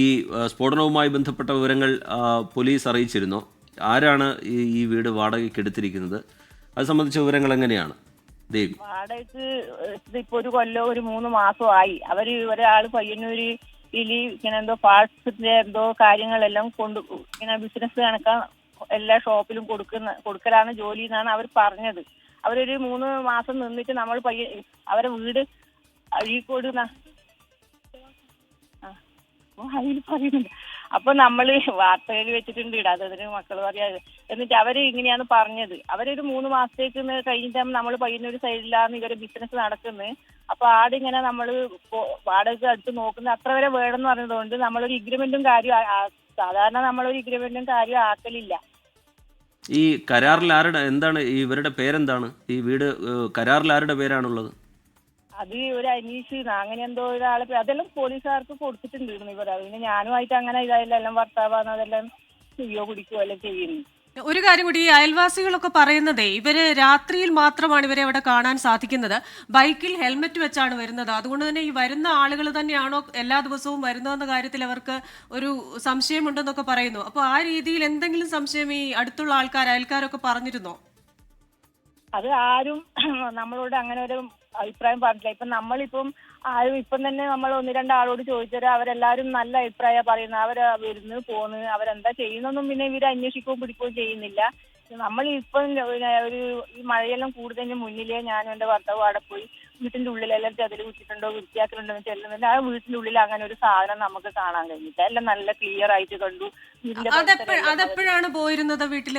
ഈ സ്ഫോടനവുമായി ബന്ധപ്പെട്ട വിവരങ്ങൾ പോലീസ് അറിയിച്ചിരുന്നു. ആരാണ് ഈ വീട് വാടകയ്ക്ക് എടുത്തിരിക്കുന്നത്? അത് സംബന്ധിച്ച വിവരങ്ങൾ എങ്ങനെയാണ്? ദേവി. വാടകയ്ക്ക് ഇപ്പൊ ഒരു കൊല്ലോ ഒരു മൂന്ന് മാസമായി. അവർ ഒരാൾ പയ്യന്നൂര് ഇലി ഇങ്ങനെ എന്തോ പാർട്സിന്റെ എന്തോ കാര്യങ്ങളെല്ലാം കൊണ്ട് ഇങ്ങനെ ബിസിനസ് കണക്കാൻ എല്ലാ ഷോപ്പിലും കൊടുക്കുന്ന കൊടുക്കലാണ് ജോലി എന്നാണ് അവർ പറഞ്ഞത്. അവരൊരു മൂന്ന് മാസം നിന്നിട്ട് നമ്മൾ പയ്യ അവരെ വീട് അഴീക്കോട് ഓ, അതിൽ പറയുന്നുണ്ട്. അപ്പൊ നമ്മൾ വാർത്തകൾ വെച്ചിട്ടുണ്ട് ഇടാത്തതിന് മക്കൾ പറയാതെ എന്നിട്ട് അവർ ഇങ്ങനെയാണ് പറഞ്ഞത്. അവരൊരു മൂന്ന് മാസത്തേക്ക് കഴിഞ്ഞിട്ട് നമ്മൾ പയ്യന്നൂർ സൈഡിലാണ് ഇവരെ ബിസിനസ് നടക്കുന്നത് അപ്പൊ ആടിങ്ങനെ നമ്മൾ വാടക അടുത്ത് നോക്കുന്നത് അത്ര വരെ വേണമെന്ന് പറഞ്ഞതുകൊണ്ട് നമ്മളൊരു ഇഗ്രിമെന്റും കാര്യം സാധാരണ നമ്മളൊരു ഇഗ്രിമെന്റും കാര്യം ആക്കലില്ല. ഈ കരാറിൽ ആരുടെ എന്താണ് ഇവരുടെ പേരെന്താണ്? ഈ വീട് കരാറിൽ ആരുടെ പേരാണുള്ളത്? അത് ഒരു അനീഷ് അങ്ങനെ എന്തോ ഒരാളെ അതെല്ലാം പോലീസുകാർക്ക് കൊടുത്തിട്ടുണ്ടായിരുന്നു ഇവർ പിന്നെ ഞാനുമായിട്ട് അങ്ങനെ ഇതായില്ല. എല്ലാം ഭർത്താവാണ് അതെല്ലാം ചെയ്യോ പിടിക്കുകയോ എല്ലാം ചെയ്യുന്നു. ഒരു കാര്യം കൂടി ഈ അയൽവാസികളൊക്കെ പറയുന്നതേ ഇവർ രാത്രിയിൽ മാത്രമാണ് ഇവരെ അവിടെ കാണാൻ സാധിക്കുന്നത്. ബൈക്കിൽ ഹെൽമെറ്റ് വെച്ചാണ് വരുന്നത്. അതുകൊണ്ട് തന്നെ ഈ വരുന്ന ആളുകൾ തന്നെയാണോ എല്ലാ ദിവസവും വരുന്നതെന്ന കാര്യത്തിൽ അവർക്ക് ഒരു സംശയമുണ്ടെന്നൊക്കെ പറയുന്നു. അപ്പൊ ആ രീതിയിൽ എന്തെങ്കിലും സംശയം ഈ അടുത്തുള്ള ആൾക്കാർ അയൽക്കാരൊക്കെ പറഞ്ഞിരുന്നോ? അത് ആരും നമ്മളോട് അങ്ങനെ ഒരു അഭിപ്രായം പറഞ്ഞില്ല ഇപ്പൊ നമ്മളിപ്പം ആരും ഇപ്പം തന്നെ നമ്മൾ ഒന്ന് രണ്ടാളോട് ചോദിച്ചാൽ അവരെല്ലാരും നല്ല അഭിപ്രായ പറയുന്നത്. അവർ വരുന്നു പോന്ന് അവരെന്താ ചെയ്യുന്നൊന്നും പിന്നെ ഇവർ അന്വേഷിക്കുകയും പിടിക്കുകയും ചെയ്യുന്നില്ല. നമ്മൾ ഇപ്പം ഒരു ഈ മഴയെല്ലാം കൂടുതലിന് മുന്നിലേ ഞാനും എന്റെ ഭർത്താവ് അവിടെ പോയി വീട്ടിന്റെ ഉള്ളിലെല്ലാം ചതിൽ കുത്തിയിട്ടുണ്ടോ വൃത്തിയാക്കുന്നുണ്ടോ എന്ന് ചെല്ലുന്നില്ല ആ വീട്ടിന്റെ ഉള്ളിൽ അങ്ങനെ ഒരു സാധനം നമുക്ക് കാണാൻ കഴിഞ്ഞില്ല. എല്ലാം നല്ല ക്ലിയർ ആയിട്ട് കണ്ടു. എല്ലാം അതെപ്പോഴാണ് പോയിരുന്നത് വീട്ടിൽ?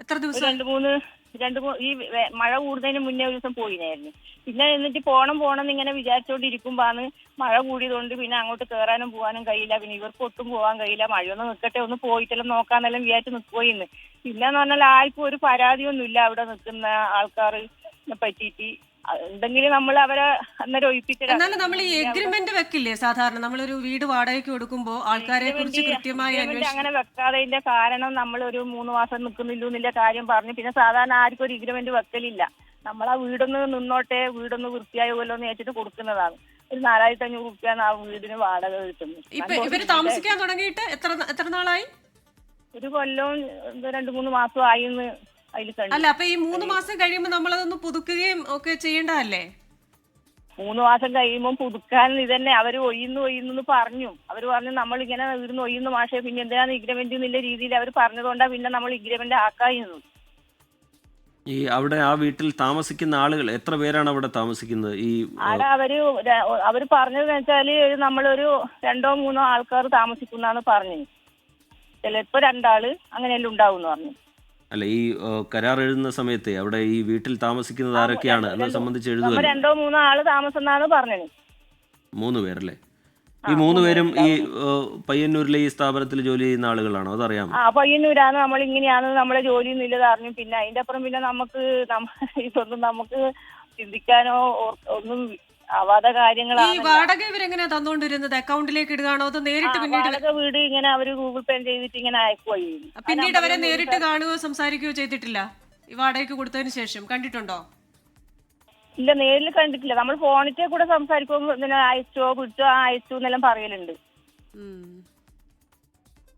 എത്ര ദിവസം? രണ്ട് മൂന്ന് രണ്ട് ഈ മഴ കൂടുന്നതിന് മുന്നേ ഒരു ദിവസം പോയിനായിരുന്നു. പിന്നെ എന്നിട്ട് പോണം പോണം എന്ന് ഇങ്ങനെ വിചാരിച്ചോണ്ടിരിക്കുമ്പോണ് മഴ കൂടിയതുകൊണ്ട് പിന്നെ അങ്ങോട്ട് കയറാനും പോകാനും കഴിയില്ല. പിന്നെ ഇവർക്ക് ഒട്ടും പോകാൻ കഴിയില്ല. മഴയൊന്ന് നിൽക്കട്ടെ ഒന്ന് പോയിട്ടെല്ലാം നോക്കാന്നെല്ലാം വിചാരിച്ച് നിൽക്കുകയെന്ന് പിന്നെന്ന് പറഞ്ഞാൽ ആർക്കും ഒരു പരാതിയൊന്നുമില്ല അവിടെ നിൽക്കുന്ന ആൾക്കാരെ പറ്റിയിട്ട് എന്തെങ്കിലും നമ്മൾ അവരെ അന്നേരം ഒഴിപ്പിച്ചിട്ട് എന്നാലും നമ്മൾ ഈ എഗ്രിമെന്റ് വെക്കില്ലേ? സാധാരണ നമ്മളൊരു വീട് വാടകയ്ക്ക് കൊടുക്കുമ്പോൾ ആൾക്കാരെ കുറിച്ച് കൃത്യമായി അങ്ങനെ വെക്കാതെ കാരണം നമ്മൾ ഒരു മൂന്ന് മാസം നിൽക്കുന്നില്ല എന്നുള്ള കാര്യം പറഞ്ഞു. പിന്നെ സാധാരണ ആർക്കും ഒരു എഗ്രിമെന്റ് വെക്കലില്ല. നമ്മൾ ആ വീടൊന്ന് നിന്നോട്ടെ വീടൊന്ന് വൃത്തിയാകുമല്ലോ എന്ന് വെച്ചിട്ട് കൊടുക്കുന്നതാണ്. ഒരു നാലായിരത്തി അഞ്ഞൂറ് റുപ്യാണ് ആ വീടിന് വാടക കിട്ടുന്നത്. ഇപ്പൊ ഇവർ താമസിക്കാൻ തുടങ്ങിയിട്ട് എത്ര എത്ര നാളായി? ഒരു കൊല്ലവും രണ്ടു മൂന്ന് മാസം ആയി എന്ന് അല്ല അപ്പൊ ഈ മൂന്ന് മാസം കഴിയുമ്പോൾ നമ്മളതൊന്ന് പുതുക്കുകയും ഒക്കെ ചെയ്യേണ്ടതല്ലേ? മൂന്ന് മാസം കഴിയുമ്പോൾ പുതുക്കാൻ ഇതന്നെ അവർ ഒയ്യുന്നു ഒയ്യുന്നു പറഞ്ഞു. അവർ പറഞ്ഞു നമ്മൾ ഇങ്ങനെ ഇരുന്ന് ഒയ്യുന്നു മാഷെ പിന്നെ എന്തിനാണ് ഇഗ്രിമെന്റ് എന്നുള്ള രീതിയിൽ അവർ പറഞ്ഞതുകൊണ്ടാണ് പിന്നെ നമ്മൾ ഇഗ്രിമെന്റ് ആക്കായിരുന്നു. ഈ അവിടെ ആ വീട്ടിൽ താമസിക്കുന്ന ആളുകൾ എത്ര പേരാണ് അവിടെ താമസിക്കുന്നത്? ഈ അവിടെ അവർ അവർ പറഞ്ഞതെന്ന് വെച്ചാൽ ഒരു നമ്മളൊരു രണ്ടോ മൂന്നോ ആൾക്കാർ താമസിക്കുന്നാണ് പറഞ്ഞു. ചിലപ്പോ രണ്ടാൾ അങ്ങനെയെല്ലാം ഉണ്ടാവും എന്ന് പറഞ്ഞു. അല്ല ഈ കരാർ എഴുതുന്ന സമയത്ത് അവിടെ ഈ വീട്ടിൽ താമസിക്കുന്നത് ആരൊക്കെയാണ്? എന്നെ സംബന്ധിച്ച് എഴുതുക രണ്ടോ മൂന്നോ ആൾ താമസം എന്നാണ് പറഞ്ഞത്. മൂന്ന് പേരല്ലേ? ഈ മൂന്ന് പേരും ഈ പയ്യന്നൂരിലെ ഈ സ്ഥാപനത്തിൽ ജോലി ചെയ്യുന്ന ആളുകളാണോ? അതറിയാമോ? ആ പയ്യന്നൂരാണ്. നമ്മൾ ഇങ്ങനെയാണ് നമ്മളെ ജോലി എന്നുള്ളത് അറിഞ്ഞു. പിന്നെ അതിന്റെ അപ്പുറം പിന്നെ നമുക്ക് ഇതൊന്നും നമുക്ക് ചിന്തിക്കാനോ ഒന്നും ആവാത്ത ഈ കാര്യങ്ങളാണ് വാടക ഇവരെങ്ങനെയാ തന്നുകൊണ്ടിരുന്നത് അക്കൗണ്ടിലേക്ക് ഇടുകയാണോ അതോ നേരിട്ട് പിന്നീട് വാടക വീട് ഇങ്ങനെ അവർ ഗൂഗിൾ പേ ചെയ്തിട്ട് ഇങ്ങനെ അയക്കുകയും ചെയ്യും. പിന്നീട് അവരെ നേരിട്ട് കാണുകയോ സംസാരിക്കുകയോ ചെയ്തിട്ടില്ല? ഈ വാടകയ്ക്ക് കൊടുത്തതിന് ശേഷം കണ്ടിട്ടുണ്ടോ? ഇല്ല നേരിൽ കണ്ടിട്ടില്ല. നമ്മൾ ഫോണിൽ കൂടെ സംസാരിക്കുമ്പോൾ ഇങ്ങനെ അയച്ചോ പിടിച്ചോ ആ അയച്ചു എന്നെല്ലാം പറയലുണ്ട്.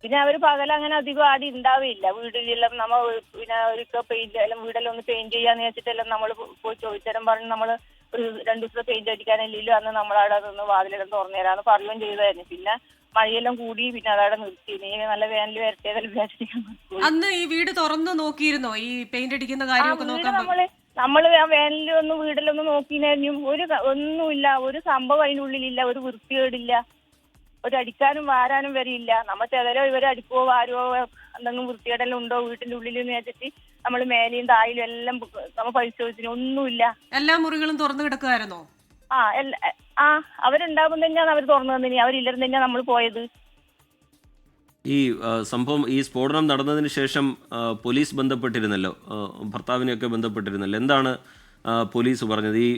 പിന്നെ അവർ പകൽ അങ്ങനെ അധികം ആടി ഉണ്ടാവില്ല വീട്ടിലെല്ലാം നമ്മ പിന്നെ ഒരു പെയിന്റ് എല്ലാം വീടെല്ലാം ഒന്ന് പെയിന്റ് ചെയ്യാന്ന് വെച്ചിട്ടെല്ലാം നമ്മൾ പോയി ചോദിച്ചാലും പറഞ്ഞ് നമ്മൾ ഒരു രണ്ടു ദിവസം പെയിന്റ് അടിക്കാനില്ലല്ലോ അന്ന് നമ്മളവിടെ നിന്ന് വാതിലെല്ലാം തുറന്നു തരാന്ന് പറയുകയും ചെയ്തായിരുന്നു. പിന്നെ മഴയെല്ലാം കൂടി പിന്നെ അതവിടെ നിർത്തി. നല്ല വേനൽ വരട്ടെ അന്ന് ഈ വീട് തുറന്നു നോക്കിയിരുന്നോ? ഈ പെയിന്റ് അടിക്കുന്ന കാര്യമൊക്കെ നോക്കാൻ നമ്മൾ നമ്മൾ ആ വേനലിൽ ഒന്ന് വീടിലൊന്ന് നോക്കിനായിരുന്നു ഒരു ഒന്നുമില്ല. ഒരു സംഭവം അതിനുള്ളിലില്ല. ഒരു വൃത്തികേടില്ല. ഒരു അടിക്കാനും വാരാനും വരെയില്ല. നമ്മ ചെതലോ ഇവരെ അടിക്കുവോ വാരുവോ എന്തെങ്കിലും വൃത്തികേടെല്ലാം ഉണ്ടോ വീട്ടിന്റെ ഉള്ളിൽ എന്ന് വെച്ചിട്ട് നമ്മൾ മേലെയും തായിലും എല്ലാം നമ്മ പരിശോധിച്ചു ഒന്നുമില്ല. എല്ലാ മുറികളും തുറന്നു കിടക്കുമായിരുന്നോ ആ എല്ലാ ആ അവരുണ്ടാകുമ്പോൾ തന്നെയാണ് അവർ തുറന്നു തന്നെ അവരില്ലെന്ന് തന്നെയാണ് നമ്മൾ പോയത്. ഈ സംഭവം ഈ സ്ഫോടനം നടന്നതിന് ശേഷം പോലീസ് ബന്ധപ്പെട്ടിരുന്നല്ലോ. ഭർത്താവിനെയൊക്കെ ബന്ധപ്പെട്ടിരുന്നല്ലോ. എന്താണ് പോലീസ് പറഞ്ഞത്. ഈ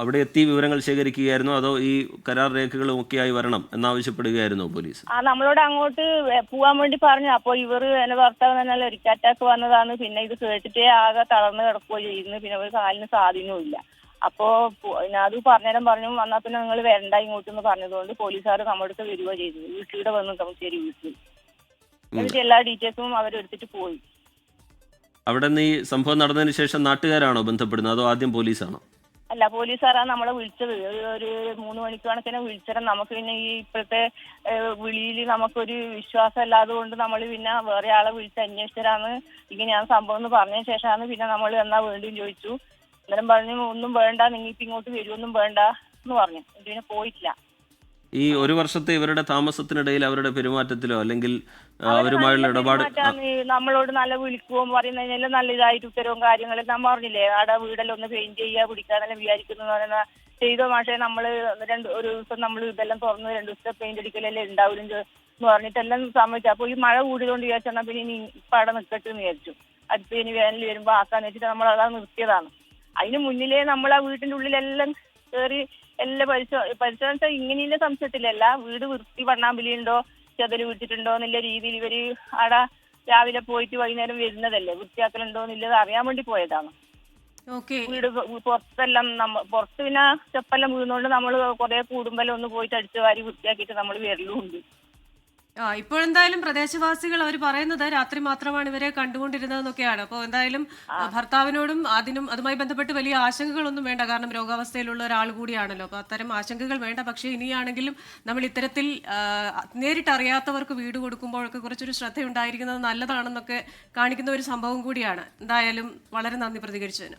അവിടെ എത്തി വിവരങ്ങൾ ശേഖരിക്കുകയായിരുന്നു? അതോ ഈ കരാർ രേഖകളും ഒക്കെയായി വരണം എന്നാവശ്യപ്പെടുകയായിരുന്നു പോലീസ്? ആ നമ്മളോട് അങ്ങോട്ട് പോവാൻ വേണ്ടി പറഞ്ഞു. അപ്പോൾ ഇവർ എന്റെ ഭർത്താവ് തന്നെ ഒരിക്കൽ അറ്റാക്ക് വന്നതാണ്. പിന്നെ ഇത് കേട്ടിട്ടേ ആകെ തളർന്ന് കിടക്കുകയോ ചെയ്യുന്നു പിന്നെ ഒരു കാലിന് സ്വാധീനവും ഇല്ല. അപ്പോ അത് പറഞ്ഞേരം പറഞ്ഞു വന്നാൽ പിന്നെ നിങ്ങൾ വരണ്ട ഇങ്ങോട്ടെന്ന് പറഞ്ഞതുകൊണ്ട് പോലീസുകാർ നമ്മുടെ അടുത്ത് വരിക ചെയ്തു. വീട്ടിലൂടെ വന്നു ശരി വീട്ടിൽ. എന്നിട്ട് എല്ലാ ഡീറ്റെയിൽസും അവരെടുത്തിട്ട് പോയി. അവിടെ നിന്ന് ഈ സംഭവം നടന്നതിന് ശേഷം നാട്ടുകാരാണോ ബന്ധപ്പെടുന്നത്? അതോ ആദ്യം പോലീസാണോ? അല്ല പോലീസുകാരാണ് നമ്മളെ വിളിച്ചത്. ഒരു മൂന്ന് മണിക്ക് കണക്കിന് വിളിച്ചത്. നമുക്ക് പിന്നെ ഈ ഇപ്പോഴത്തെ വിളിയിൽ നമുക്കൊരു വിശ്വാസം അല്ലാതെ കൊണ്ട് നമ്മൾ പിന്നെ വേറെ ആളെ വിളിച്ച് അന്വേഷിച്ചതാണ് ഇങ്ങനെയാണ് സംഭവം എന്ന് പറഞ്ഞതിന് ശേഷമാണ് പിന്നെ നമ്മൾ എന്നാ വീണ്ടും ചോദിച്ചു. അന്നേരം പറഞ്ഞു ഒന്നും വേണ്ട. നിങ്ങൾ ഇപ്പം ഇങ്ങോട്ട് വരുമൊന്നും വേണ്ട എന്ന് പറഞ്ഞു. പിന്നെ പോയിട്ടില്ല. ഈ ഒരു വർഷത്തെ ഇവരുടെ താമസത്തിനിടയിൽ അവരുടെ പെരുമാറ്റത്തിലോ അല്ലെങ്കിൽ അവരുമായുള്ള ഇടപാട് നമ്മളോട് നല്ല വിളിക്കുകയും പറയുന്നതിനെല്ലാം നല്ല ഇതായിട്ട് ഉത്തരവും കാര്യങ്ങളും ഞാൻ പറഞ്ഞില്ലേ? അവിടെ വീടെല്ലാം ഒന്ന് പെയിന്റ് ചെയ്യാ പിടിക്കാന്നെല്ലാം വിചാരിക്കുന്നു പറയുന്ന ചെയ്തോ മാഷെ നമ്മൾ രണ്ട് ഒരു ദിവസം നമ്മൾ ഇതെല്ലാം തുറന്ന് രണ്ട് ദിവസത്തെ പെയിന്റ് അടിക്കലല്ലേ ഉണ്ടാവില്ല എന്ന് പറഞ്ഞിട്ട് എല്ലാം സമ്മതിച്ചു. അപ്പോൾ ഈ മഴ കൂടിയതുകൊണ്ട് വിചാരിച്ചാൽ പിന്നെ ഇനി ഇപ്പം അവിടെ നിൽക്കട്ടെ എന്ന് വിചാരിച്ചു. അടുത്ത് ഇനി വേനൽ വരുമ്പോൾ ആക്കാന്ന് വെച്ചിട്ട് നമ്മൾ അതാ നിർത്തിയതാണ്. അതിന് മുന്നിലേ നമ്മൾ ആ വീട്ടിന്റെ ഉള്ളിലെല്ലാം കയറി എല്ലാം പരിശോ പരിശോധന ഇങ്ങനെയുള്ള സംശയത്തിലല്ല വീട് വൃത്തി വണ്ണാമ്പിലിയുണ്ടോ? ചെതൽ വിട്ടിട്ടുണ്ടോ എന്നുള്ള രീതിയിൽ ഇവർ ആടെ രാവിലെ പോയിട്ട് വൈകുന്നേരം വരുന്നതല്ലേ? വൃത്തിയാക്കലുണ്ടോ എന്നുള്ളത് അറിയാൻ വേണ്ടി പോയതാണ്. വീട് പുറത്തെല്ലാം നമ്മ പുറത്ത് പിന്നെ ചെപ്പെല്ലാം വീഴുന്നോണ്ട് നമ്മൾ കുറെ കൂടുമ്പെല്ലാം ഒന്ന് പോയിട്ട് അടിച്ചു വാരി വൃത്തിയാക്കിയിട്ട് നമ്മൾ വരലുമുണ്ട് ആ ഇപ്പോഴെന്തായാലും പ്രദേശവാസികൾ അവർ പറയുന്നത് രാത്രി മാത്രമാണ് ഇവരെ കണ്ടുകൊണ്ടിരുന്നതെന്നൊക്കെയാണ്. അപ്പോൾ എന്തായാലും ഭർത്താവിനോടും അതിനും അതുമായി ബന്ധപ്പെട്ട് വലിയ ആശങ്കകളൊന്നും വേണ്ട. കാരണം രോഗാവസ്ഥയിലുള്ള ഒരാൾ കൂടിയാണല്ലോ. അപ്പോൾ അത്തരം ആശങ്കകൾ വേണ്ട. പക്ഷേ ഇനിയാണെങ്കിലും നമ്മൾ ഇത്തരത്തിൽ നേരിട്ടറിയാത്തവർക്ക് വീട് കൊടുക്കുമ്പോഴൊക്കെ കുറച്ചൊരു ശ്രദ്ധയുണ്ടായിരിക്കുന്നത് നല്ലതാണെന്നൊക്കെ കാണിക്കുന്ന ഒരു സംഭവം കൂടിയാണ്. എന്തായാലും വളരെ നന്ദി പ്രതികരിച്ചതിന്.